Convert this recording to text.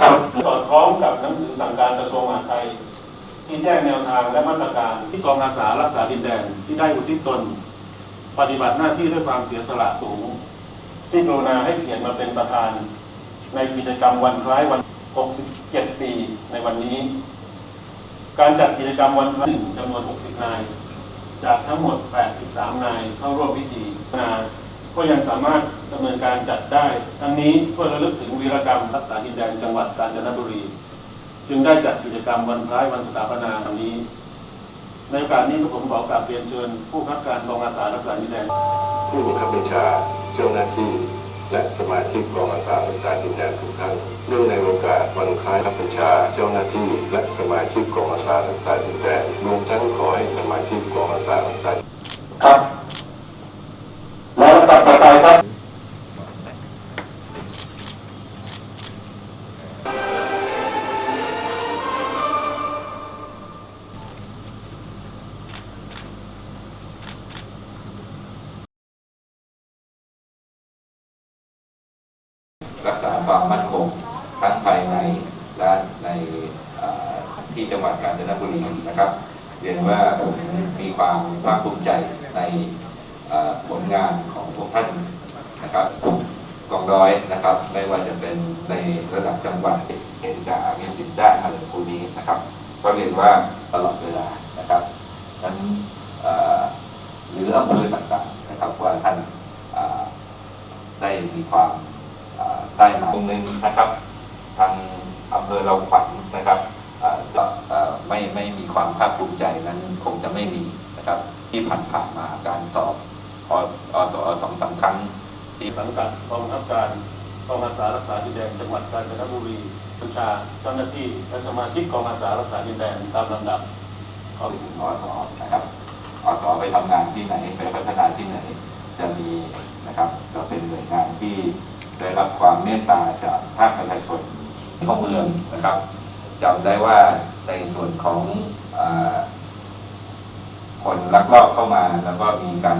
ครับสอดคล้องกับหนังสือสั่งการกระทรวงมหาดไทย ที่แจ้งแนวทางและมาตรการที่กองอาสารักษาดินแดนที่ได้อุทิศตน ปฏิบัติหน้าที่ด้วยความเสียสละสูง ที่กรุณาให้เกียรติมาเป็นประธาน ในกิจกรรมวันคล้ายวัน 67 ปีในวันนี้ การจัดกิจกรรมวันคล้ายหนึ่งจำนวน 60 นาย จากทั้งหมด 83 นายเข้าร่วมพิธีนา ก็ยังสามารถดำเนินการจัดได้ ทั้งนี้เพื่อระลึกถึงวีรกรรมรักษาดินแดนจังหวัดกาญจนบุรี จึงได้จัดกิจกรรมวันคล้ายวันสถาปนาวันนี้ ในโอกาสนี้ก็ผมขอกราบเรียนเชิญ ผู้ขับการกองอาสารักษาดินแดน ผู้บังคับบัญชาเจ้าหน้าที่ และสมาชิกกองอาสารักษาดินแดนทุกท่านเนื่องในโอกาสวันคล้ายบังคับบัญชาเจ้าหน้าที่และสมาชิกกองอาสารักษาดินแดนรวมทั้งขอให้สมาชิกกองอาสารักษา ษาความมั่นคงทั้งภายในและในที่จังหวัดกาญจนบุรีนะครับเรียนว่าผมมีความภาคภูมิใจในผลงานของพวกท่านนะครับกองร้อยนะครับ ไม่ว่าจะเป็นในระดับจังหวัดเห็นดามีสิทธิ์ได้อะไรพวกนี้นะครับก็เรียนว่าตลอดเวลานะครับนั้นเหรืออำเภอต่างๆนะครับว่าท่านได้มีความ ได้มาตรงนึงนะครับ ทางอำเภอเราขวัญนะครับเอ่อสเอ่อไม่ไม่มีความภาคภูมิใจนั้นคงจะไม่มีนะครับ ที่ผ่านผ่านๆมาการสอบออสอสองสามครั้งที่สังกัดกองบังคับการกองอาสารักษาดินแดนจังหวัดกาญจนบุรีบัญชาเจ้าหน้าที่และสมาชิกกองอาสารักษาดินแดนตามลำดับขอถึงอสนะครับอสไปทำงานที่ไหนไปพัฒนาที่ไหนจะมีนะครับก็เป็นหน่วยงานที่ ได้รับความเมตตาจากภาคประชาชนของเมืองนะครับจำได้ว่าในส่วนของอคนลักลอบเข้ามาแล้วก็มีการ